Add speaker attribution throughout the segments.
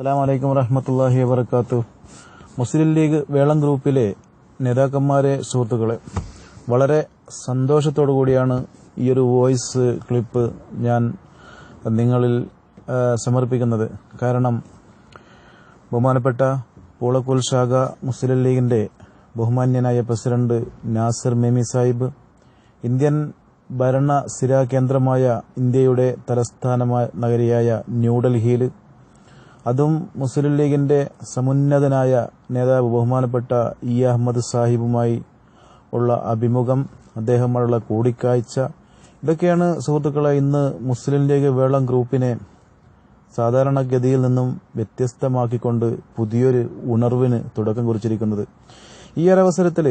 Speaker 1: അസ്സാം വലൈക്കും വറഹമത്തല്ലാഹി വബർക്കാത്തു മുസ്ലിം ലീഗ് വേളം ഗ്രൂപ്പിലെ നേതാക്കന്മാരെ സുഹൃത്തുക്കളെ വളരെ സന്തോഷത്തോടു കൂടിയാണ് ഈ ഒരു വോയിസ് ക്ലിപ്പ് ഞാൻ നിങ്ങളിൽ സമർപ്പിക്കുന്നത്. കാരണം ബഹുമാനപ്പെട്ട പൂളക്കുൽ ശാഖ മുസ്ലിം ലീഗിന്റെ ബഹുമാന്യനായ പ്രസിഡന്റ് നാസർ മെമി സാഹിബ് ഇന്ത്യൻ ഭരണ സ്ഥിരാ കേന്ദ്രമായ ഇന്ത്യയുടെ തലസ്ഥാന നഗരിയായ ന്യൂഡൽഹിയിൽ അതും മുസ്ലിം ലീഗിന്റെ സമുന്നതനായ നേതാവ് ബഹുമാനപ്പെട്ട ഇ അഹമ്മദ് സാഹിബുമായി ഉള്ള അഭിമുഖം അദ്ദേഹമായുള്ള കൂടിക്കാഴ്ച. ഇതൊക്കെയാണ് സുഹൃത്തുക്കളെ ഇന്ന് മുസ്ലിം ലീഗ് വേളം ഗ്രൂപ്പിനെ സാധാരണഗതിയിൽ നിന്നും വ്യത്യസ്തമാക്കിക്കൊണ്ട് പുതിയൊരു ഉണർവിന് തുടക്കം കുറിച്ചിരിക്കുന്നത്. ഈ ഒരു അവസരത്തിൽ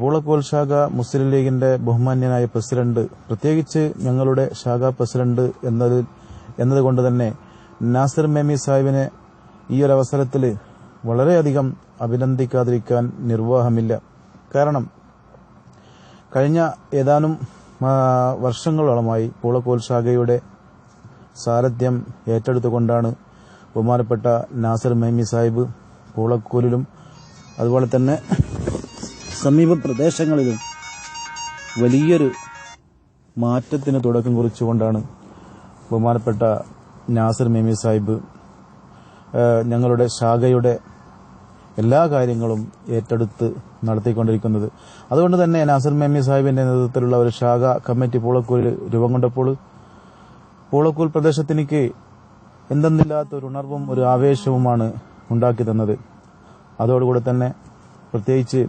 Speaker 1: പൂളക്കോൽ ശാഖ മുസ്ലിം ലീഗിന്റെ ബഹുമാന്യനായ പ്രസിഡന്റ് പ്രത്യേകിച്ച് ഞങ്ങളുടെ ശാഖ പ്രസിഡന്റ് എന്നതിൽ എന്നതുകൊണ്ട് തന്നെ നാസിർ മേമി സാഹിബിനെ ഈ ഒരു അവസരത്തിൽ വളരെയധികം അഭിനന്ദിക്കാതിരിക്കാൻ നിർവാഹമില്ല. കാരണം കഴിഞ്ഞ ഏതാനും വർഷങ്ങളോളമായി പൂളക്കോൽ ശാഖയുടെ സാരഥ്യം ഏറ്റെടുത്തുകൊണ്ടാണ് ബഹുമാനപ്പെട്ട നാസർ മേമി സാഹിബ് പൂളക്കോലിലും അതുപോലെ തന്നെ സമീപ പ്രദേശങ്ങളിലും വലിയൊരു മാറ്റത്തിന് തുടക്കം കുറിച്ചുകൊണ്ടാണ് ബഹുമാനപ്പെട്ട നാസർ മേമി സാഹിബ് ഞങ്ങളുടെ ശാഖയുടെ എല്ലാ കാര്യങ്ങളും ഏറ്റെടുത്ത് നടത്തിക്കൊണ്ടിരിക്കുന്നത്. അതുകൊണ്ട് തന്നെ നാസർ മേമി സാഹിബിന്റെ നേതൃത്വത്തിലുള്ള ഒരു ശാഖ കമ്മിറ്റി പൂളക്കൂരിൽ രൂപം കൊണ്ടപ്പോൾ പൂളക്കൂൽ പ്രദേശത്തിനിക്ക് എന്തെന്നില്ലാത്ത ഒരു ഉണർവും ഒരു ആവേശവുമാണ് ഉണ്ടാക്കി തന്നത്. അതോടുകൂടെ തന്നെ പ്രത്യേകിച്ച്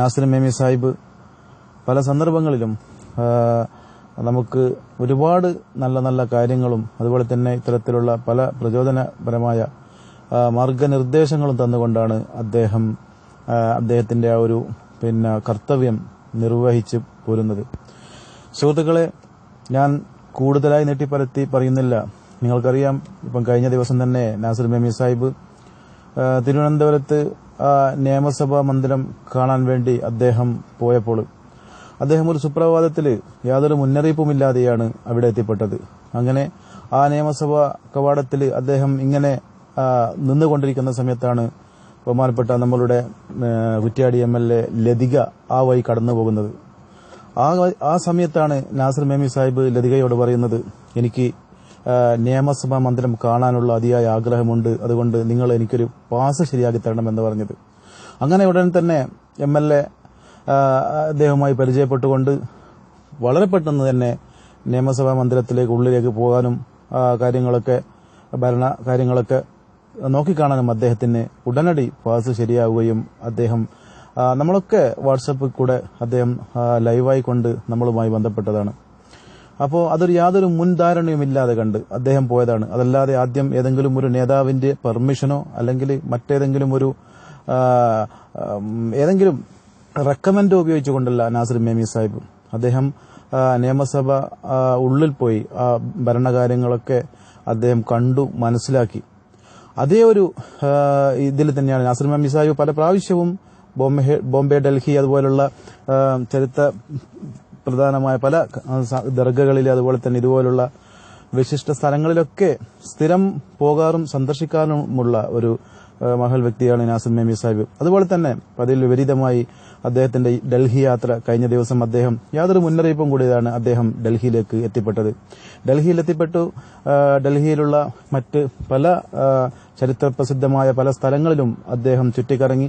Speaker 1: നാസർ മേമി സാഹിബ് പല സന്ദർഭങ്ങളിലും നമുക്ക് ഒരുപാട് നല്ല നല്ല കാര്യങ്ങളും അതുപോലെ തന്നെ ഇത്തരത്തിലുള്ള പല പ്രചോദനപരമായ മാർഗനിർദ്ദേശങ്ങളും തന്നുകൊണ്ടാണ് അദ്ദേഹം അദ്ദേഹത്തിന്റെ ആ ഒരു പിന്നെ കർത്തവ്യം നിർവഹിച്ച് പോരുന്നത്. സുഹൃത്തുക്കളെ ഞാൻ കൂടുതലായി നീട്ടിപ്പരത്തി പറയുന്നില്ല. നിങ്ങൾക്കറിയാം ഇപ്പം കഴിഞ്ഞ ദിവസം തന്നെ നാസിർ മെമി സാഹിബ് തിരുവനന്തപുരത്ത് നിയമസഭാ മന്ദിരം കാണാൻ വേണ്ടി അദ്ദേഹം പോയപ്പോൾ അദ്ദേഹം ഒരു സുപ്രഭാതത്തിൽ യാതൊരു മുന്നറിയിപ്പുമില്ലാതെയാണ് അവിടെ എത്തിപ്പെട്ടത്. അങ്ങനെ ആ നിയമസഭാ കവാടത്തിൽ അദ്ദേഹം ഇങ്ങനെ നിന്നുകൊണ്ടിരിക്കുന്ന സമയത്താണ് ബഹുമാനപ്പെട്ട നമ്മളുടെ Kuttiady M L A Lathika ആ വഴി കടന്നു പോകുന്നത് ആ ആ സമയത്താണ് നാസർ മേമി സാഹിബ് ലതികയോട് പറയുന്നത് എനിക്ക് നിയമസഭാ മന്ദിരം കാണാനുള്ള അതിയായ ആഗ്രഹമുണ്ട്. അതുകൊണ്ട് നിങ്ങൾ എനിക്കൊരു പാസ് ശരിയാക്കി തരണമെന്ന് പറഞ്ഞത്. അങ്ങനെ ഉടൻ തന്നെ എം എൽ എ അദ്ദേഹവുമായി പരിചയപ്പെട്ടുകൊണ്ട് വളരെ പെട്ടെന്ന് തന്നെ നിയമസഭാ മന്ദിരത്തിലേക്ക് ഉള്ളിലേക്ക് പോകാനും കാര്യങ്ങളൊക്കെ ഭരണ കാര്യങ്ങളൊക്കെ നോക്കിക്കാണാനും അദ്ദേഹത്തിന് ഉടനടി പാസ് ശരിയാവുകയും അദ്ദേഹം നമ്മളൊക്കെ വാട്സപ്പിൽ കൂടെ അദ്ദേഹം ലൈവായി കൊണ്ട് നമ്മളുമായി ബന്ധപ്പെട്ടതാണ്. അപ്പോൾ അതൊരു യാതൊരു മുൻധാരണയുമില്ലാതെ കണ്ട് അദ്ദേഹം പോയതാണ്. അതല്ലാതെ ആദ്യം ഏതെങ്കിലും ഒരു നേതാവിന്റെ പെർമിഷനോ അല്ലെങ്കിൽ മറ്റേതെങ്കിലും ഒരു ഏതെങ്കിലും റെക്കമെൻഡോ ഉപയോഗിച്ചുകൊണ്ടല്ല നാസിർ മേമി സാഹിബ്. അദ്ദേഹം നിയമസഭ ഉള്ളിൽ പോയി ആ ഭരണകാര്യങ്ങളൊക്കെ അദ്ദേഹം കണ്ടു മനസ്സിലാക്കി. അതേ ഒരു ഇതിൽ തന്നെയാണ് നാസിർ മേമി സാഹിബ് പല പ്രാവശ്യവും ബോംബെ ഡൽഹി അതുപോലുള്ള ചരിത്ര പ്രധാനമായ പല ദർഗകളിൽ അതുപോലെ തന്നെ ഇതുപോലുള്ള വിശിഷ്ട സ്ഥലങ്ങളിലൊക്കെ സ്ഥിരം പോകാറും സന്ദർശിക്കാനുമുള്ള ഒരു മഹൽ വ്യക്തിയാണ് നാസിൻ മേമി സാഹിബ്. അതുപോലെ തന്നെ പതിൽ വിപരീതമായി അദ്ദേഹത്തിന്റെ ഡൽഹി യാത്ര കഴിഞ്ഞ ദിവസം അദ്ദേഹം യാതൊരു മുന്നറിയിപ്പും കൂടിയതാണ് അദ്ദേഹം ഡൽഹിയിലേക്ക് എത്തിപ്പെട്ടത്. ഡൽഹിയിൽ എത്തിപ്പെട്ടു. ഡൽഹിയിലുള്ള മറ്റ് പല ചരിത്ര പ്രസിദ്ധമായ പല സ്ഥലങ്ങളിലും അദ്ദേഹം ചുറ്റിക്കറങ്ങി.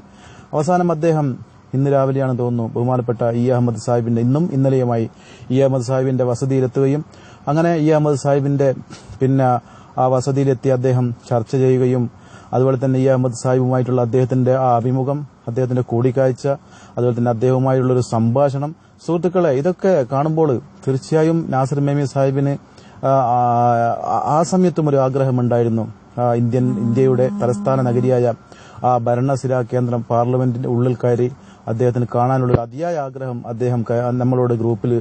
Speaker 1: അവസാനം അദ്ദേഹം ഇന്ന് രാവിലെയാണ് തോന്നുന്നു ബഹുമാനപ്പെട്ട ഇ അഹമ്മദ് സാഹിബിന്റെ ഇന്നും ഇന്നലെയുമായി ഇ അഹമ്മദ് സാഹിബിന്റെ വസതിയിലെത്തുകയും അങ്ങനെ ഇ അഹമ്മദ് സാഹിബിന്റെ പിന്നെ ആ വസതിയിലെത്തി അദ്ദേഹം ചർച്ച ചെയ്യുകയും അതുപോലെ തന്നെ ഈ അഹമ്മദ് സാഹിബുമായിട്ടുള്ള അദ്ദേഹത്തിന്റെ ആ അഭിമുഖം അദ്ദേഹത്തിന്റെ കൂടിക്കാഴ്ച അതുപോലെ തന്നെ അദ്ദേഹവുമായുള്ള ഒരു സംഭാഷണം. സുഹൃത്തുക്കളെ ഇതൊക്കെ കാണുമ്പോൾ തീർച്ചയായും നാസർ മേമി സാഹിബിന് ആ, സമയത്തും ഒരു ആഗ്രഹമുണ്ടായിരുന്നു. ഇന്ത്യൻ ഇന്ത്യയുടെ തലസ്ഥാന നഗരിയായ ആ ഭരണസിരാ കേന്ദ്രം പാർലമെന്റിന്റെ ഉള്ളിൽ കയറി അദ്ദേഹത്തിന് കാണാനുള്ള അതിയായ ആഗ്രഹം അദ്ദേഹം നമ്മളോട് ഗ്രൂപ്പിൽ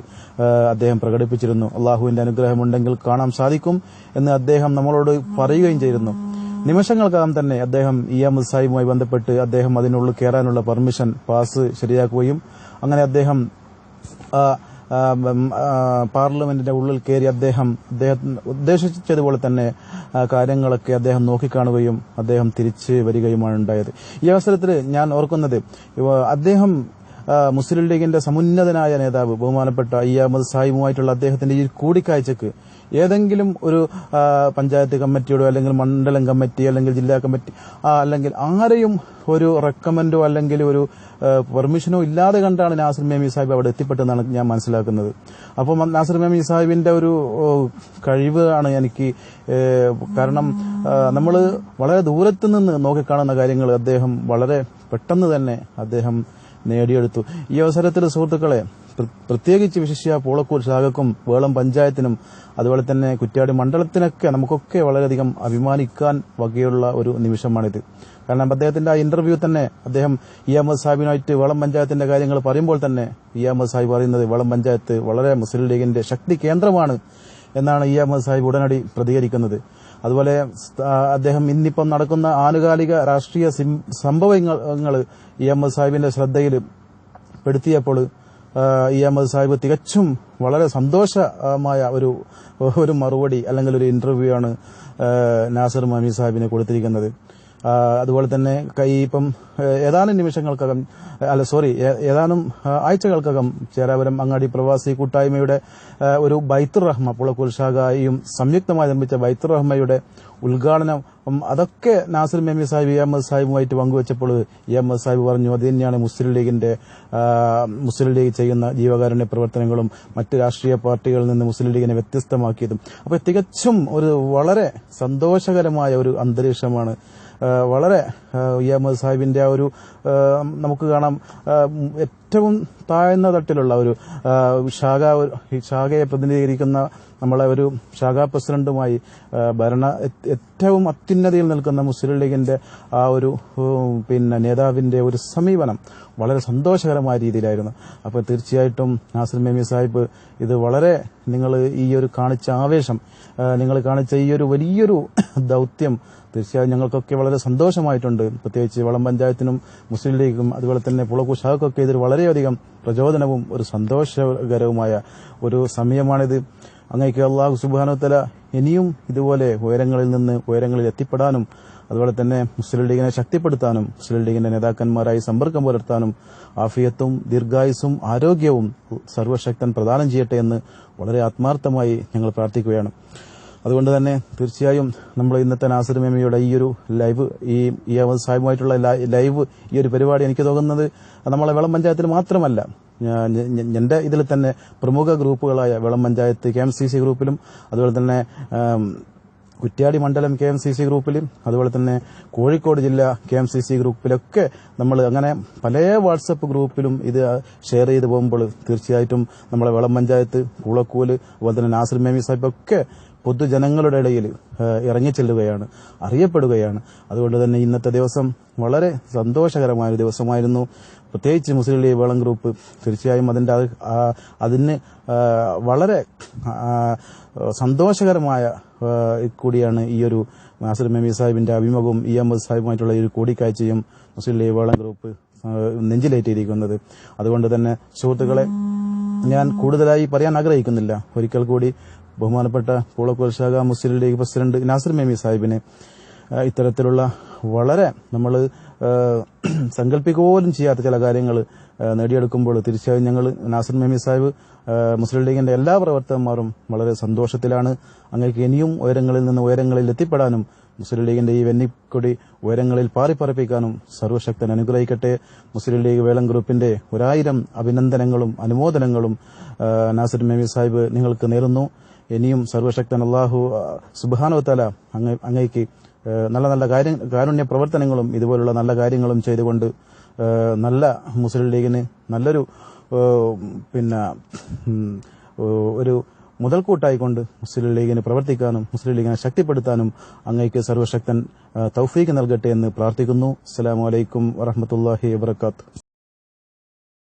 Speaker 1: അദ്ദേഹം പ്രകടിപ്പിച്ചിരുന്നു. അള്ളാഹുവിന്റെ അനുഗ്രഹമുണ്ടെങ്കിൽ കാണാൻ സാധിക്കും എന്ന് അദ്ദേഹം നമ്മളോട് പറയുകയും ചെയ്തിരുന്നു. നിമിഷങ്ങൾക്കകം തന്നെ അദ്ദേഹം ഇ എം സാഹിബുമായി ബന്ധപ്പെട്ട് അദ്ദേഹം അതിനുള്ളിൽ കയറാനുള്ള പെർമിഷൻ പാസ് ശരിയാക്കുകയും അങ്ങനെ അദ്ദേഹം പാർലമെന്റിന്റെ ഉള്ളിൽ കയറി അദ്ദേഹം ഉദ്ദേശിച്ചതുപോലെ തന്നെ കാര്യങ്ങളൊക്കെ അദ്ദേഹം നോക്കിക്കാണുകയും അദ്ദേഹം തിരിച്ച് വരികയുമാണ് ഉണ്ടായത്. ഈ അവസരത്തിൽ ഞാൻ ഓർക്കുന്നത് അദ്ദേഹം മുസ്ലിം ലീഗിന്റെ സമുന്നതനായ നേതാവ് ബഹുമാനപ്പെട്ട അയ്യാമദ് സാഹിബുമായിട്ടുള്ള അദ്ദേഹത്തിന്റെ ഈ കൂടിക്കാഴ്ചക്ക് ഏതെങ്കിലും ഒരു പഞ്ചായത്ത് കമ്മിറ്റിയോടോ അല്ലെങ്കിൽ മണ്ഡലം കമ്മിറ്റി അല്ലെങ്കിൽ ജില്ലാ കമ്മിറ്റി അല്ലെങ്കിൽ ആരെയും ഒരു റെക്കമെൻഡോ അല്ലെങ്കിൽ ഒരു പെർമിഷനോ ഇല്ലാതെ കണ്ടാണ് നാസിർ മേമി സാഹിബ് അവിടെ എത്തിപ്പെട്ടെന്നാണ് ഞാൻ മനസ്സിലാക്കുന്നത്. അപ്പോൾ നാസിർ മേമി സാഹിബിന്റെ ഒരു കഴിവ് ആണ് എനിക്ക് കാരണം നമ്മൾ വളരെ ദൂരത്ത് നിന്ന് നോക്കിക്കാണുന്ന കാര്യങ്ങൾ അദ്ദേഹം വളരെ പെട്ടെന്ന് തന്നെ അദ്ദേഹം നേടിയെടുത്തു. ഈ അവസരത്തിൽ സുഹൃത്തുക്കളെ പ്ര- പ്രത്യേകിച്ച് വിശിഷ്യ പൂളക്കൂർ ശാഖക്കും വേളം പഞ്ചായത്തിനും അതുപോലെ തന്നെ കുറ്റ്യാടി മണ്ഡലത്തിനൊക്കെ നമുക്കൊക്കെ വളരെയധികം അഭിമാനിക്കാൻ വകയുള്ള ഒരു നിമിഷമാണിത്. കാരണം അദ്ദേഹത്തിന്റെ ആ ഇന്റർവ്യൂ തന്നെ അദ്ദേഹം ഇ അഹമ്മദ് സാഹിബിനായിട്ട് വളം പഞ്ചായത്തിന്റെ കാര്യങ്ങൾ പറയുമ്പോൾ തന്നെ ഇ അഹമ്മദ് സാഹിബ് പറയുന്നത് വേളം പഞ്ചായത്ത് വളരെ മുസ്ലിം ലീഗിന്റെ ശക്തി കേന്ദ്രമാണ് എന്നാണ് ഇ അഹമ്മദ് സാഹിബ് ഉടനടി പ്രതികരിക്കുന്നത്. അതുപോലെ അദ്ദേഹം ഇന്നിപ്പം നടക്കുന്ന ആനുകാലിക രാഷ്ട്രീയ സംഭവങ്ങൾ ഇ അഹമ്മദ് സാഹിബിന്റെ ശ്രദ്ധയിൽ പെടുത്തിയപ്പോൾ ഇ അഹമ്മദ് സാഹിബ് തികച്ചും വളരെ സന്തോഷമായ ഒരു ഒരു മറുപടി അല്ലെങ്കിൽ ഒരു ഇന്റർവ്യൂ ആണ് നാസർ മാമി സാഹിബിനെ കൊടുത്തിരിക്കുന്നത്. അതുപോലെ തന്നെ കൈ ഇപ്പം ഏതാനും നിമിഷങ്ങൾക്കകം അല്ല സോറി ഏതാനും ആഴ്ചകൾക്കകം ചേരാപുരം അങ്ങാടി പ്രവാസി കൂട്ടായ്മയുടെ ഒരു ബൈത്തുർ റഹ്മ പുളക്കൂർ ഷാഗായും സംയുക്തമായി നിർമ്മിച്ച ബൈത്തുർ റഹ്മയുടെ ഉദ്ഘാടനം അതൊക്കെ നാസിർ മെമി സാഹിബ് ഇ അഹമ്മദ് സാഹിബുമായിട്ട് പങ്കുവച്ചപ്പോൾ ഇ അഹമ്മദ് സാഹിബ് പറഞ്ഞു അത് തന്നെയാണ് മുസ്ലിം ലീഗിന്റെ മുസ്ലിം ലീഗ് ചെയ്യുന്ന ജീവകാരുണ്യ പ്രവർത്തനങ്ങളും മറ്റ് രാഷ്ട്രീയ പാർട്ടികളിൽ നിന്ന് മുസ്ലിം ലീഗിനെ വ്യത്യസ്തമാക്കിയതും. അപ്പോൾ തികച്ചും ഒരു വളരെ സന്തോഷകരമായ ഒരു അന്തരീക്ഷമാണ് വളരെ ആ, ഇ അഹമ്മദ് സാഹിബിന്റെ ആ ഒരു നമുക്ക് കാണാം ഏറ്റവും താഴ്ന്ന തട്ടിലുള്ള ഒരു ശാഖ ശാഖയെ പ്രതിനിധീകരിക്കുന്ന നമ്മളെ ഒരു ശാഖാ പ്രസിഡന്റുമായി ഭരണ ഏറ്റവും അത്യുന്നതിയിൽ നിൽക്കുന്ന മുസ്ലിം ലീഗിന്റെ ആ ഒരു പിന്നെ നേതാവിന്റെ ഒരു സമീപനം വളരെ സന്തോഷകരമായ രീതിയിലായിരുന്നു. അപ്പോൾ തീർച്ചയായിട്ടും നാസിർ മേമി സാഹിബ് ഇത് വളരെ നിങ്ങൾ ഈ ഒരു കാണിച്ച ആവേശം നിങ്ങൾ കാണിച്ച ഈ ഒരു വലിയൊരു ദൗത്യം തീർച്ചയായും ഞങ്ങൾക്കൊക്കെ വളരെ സന്തോഷമായിട്ടുണ്ട്. പ്രത്യേകിച്ച് വളം പഞ്ചായത്തിനും മുസ്ലിം ലീഗും അതുപോലെ തന്നെ പുളക്കു ഷാഖൊക്കെ ഇതിൽ വളരെയധികം പ്രചോദനവും ഒരു സന്തോഷകരവുമായ ഒരു സമയമാണിത്. അങ്ങേക്ക് അള്ളാഹു സുബാനുത്തല ഇനിയും ഇതുപോലെ ഉയരങ്ങളിൽ നിന്ന് ഉയരങ്ങളിൽ എത്തിപ്പെടാനും അതുപോലെ തന്നെ മുസ്ലിം ലീഗിനെ ശക്തിപ്പെടുത്താനും മുസ്ലിം ലീഗിന്റെ നേതാക്കന്മാരായി സമ്പർക്കം പുലർത്താനും ആഫിയത്തും ദീർഘായുസും ആരോഗ്യവും സർവശക്തൻ പ്രദാനം ചെയ്യട്ടെ എന്ന് വളരെ ആത്മാർത്ഥമായി ഞങ്ങൾ പ്രാർത്ഥിക്കുകയാണ്. അതുകൊണ്ട് തന്നെ തീർച്ചയായും നമ്മൾ ഇന്നത്തെ നാസർ മേമിയുടെ ഈ ഒരു ലൈവ് ഈ ഈ സാഹിബുമായിട്ടുള്ള ലൈവ് ഈ ഒരു പരിപാടി എനിക്ക് തോന്നുന്നത് നമ്മളെ വെളം പഞ്ചായത്തിൽ മാത്രമല്ല എന്റെ ഇതിൽ തന്നെ പ്രമുഖ ഗ്രൂപ്പുകളായ വെളം panchayat K M C C ഗ്രൂപ്പിലും അതുപോലെ തന്നെ കുറ്റ്യാടി മണ്ഡലം കെ എം സി സി ഗ്രൂപ്പിലും അതുപോലെ തന്നെ കോഴിക്കോട് ജില്ല കെ എം സി സി ഗ്രൂപ്പിലൊക്കെ നമ്മൾ അങ്ങനെ പല വാട്സപ്പ് ഗ്രൂപ്പിലും ഇത് ഷെയർ ചെയ്ത് പോകുമ്പോൾ തീർച്ചയായിട്ടും നമ്മളെ വെളം പഞ്ചായത്ത് പൂളക്കൂൽ അതുപോലെ തന്നെ നാസിർ മേമി സാഹിബ് ഒക്കെ പൊതുജനങ്ങളുടെ ഇടയിൽ ഇറങ്ങിച്ചെല്ലുകയാണ് അറിയപ്പെടുകയാണ്. അതുകൊണ്ട് തന്നെ ഇന്നത്തെ ദിവസം വളരെ സന്തോഷകരമായ ഒരു ദിവസമായിരുന്നു. പ്രത്യേകിച്ച് മുസ്ലിം ലീഗ് വേളം ഗ്രൂപ്പ് തീർച്ചയായും അതിന്റെ അത് അതിന് വളരെ സന്തോഷകരമായ കൂടിയാണ് ഈ ഒരു നാസിർ മെമി സാഹിബിന്റെ അഭിമുഖവും ഇ അഹമ്മദ് സാഹിബുമായിട്ടുള്ള ഈ ഒരു കൂടിക്കാഴ്ചയും മുസ്ലിം ലീഗ് വേളം ഗ്രൂപ്പ് നെഞ്ചിലേറ്റിയിരിക്കുന്നത്. അതുകൊണ്ട് തന്നെ സുഹൃത്തുക്കളെ ഞാൻ കൂടുതലായി പറയാൻ ആഗ്രഹിക്കുന്നില്ല. ഒരിക്കൽ കൂടി ബഹുമാനപ്പെട്ട പൂളക്കോൽ ശാഖ മുസ്ലിം ലീഗ് പ്രസിഡന്റ് നാസർ മേമി സാഹിബിനെ ഇത്തരത്തിലുള്ള വളരെ നമ്മൾ സങ്കല്പിക്കുക പോലും ചെയ്യാത്ത ചില കാര്യങ്ങൾ നേടിയെടുക്കുമ്പോൾ തീർച്ചയായും ഞങ്ങൾ നാസർ മേമി സാഹിബ് മുസ്ലിം ലീഗിന്റെ എല്ലാ പ്രവർത്തകന്മാരും വളരെ സന്തോഷത്തിലാണ്. അങ്ങേക്ക് ഇനിയും ഉയരങ്ങളിൽ നിന്ന് ഉയരങ്ങളിൽ എത്തിപ്പെടാനും മുസ്ലിം ലീഗിന്റെ ഈ വെന്നിക്കൊടി ഉയരങ്ങളിൽ പാറിപ്പറപ്പിക്കാനും സർവശക്തൻ അനുഗ്രഹിക്കട്ടെ. മുസ്ലിം ലീഗ് വേളം ഗ്രൂപ്പിന്റെ ഒരായിരം അഭിനന്ദനങ്ങളും അനുമോദനങ്ങളും നാസിർ മേമി സാഹിബ് നിങ്ങൾക്ക് നേരുന്നു. ഇനിയും സർവശക്തൻ അള്ളാഹു സുബാനോത്തല അങ്ങ അങ്ങയ്ക്ക് നല്ല നല്ല കാര്യം കാരുണ്യ പ്രവർത്തനങ്ങളും ഇതുപോലുള്ള നല്ല കാര്യങ്ങളും ചെയ്തുകൊണ്ട് നല്ല മുസ്ലിം ലീഗിന് നല്ലൊരു പിന്നെ ഒരു മുതൽക്കൂട്ടായിക്കൊണ്ട് മുസ്ലിം ലീഗിന് പ്രവർത്തിക്കാനും മുസ്ലിം ലീഗിനെ ശക്തിപ്പെടുത്താനും അങ്ങേക്ക് സർവശക്തൻ തൗഫീഖ് നൽകട്ടെ എന്ന് പ്രാർത്ഥിക്കുന്നു. അസ്സലാമു അലൈക്കും വറഹമത്തല്ലാഹി വബർക്കാത്തു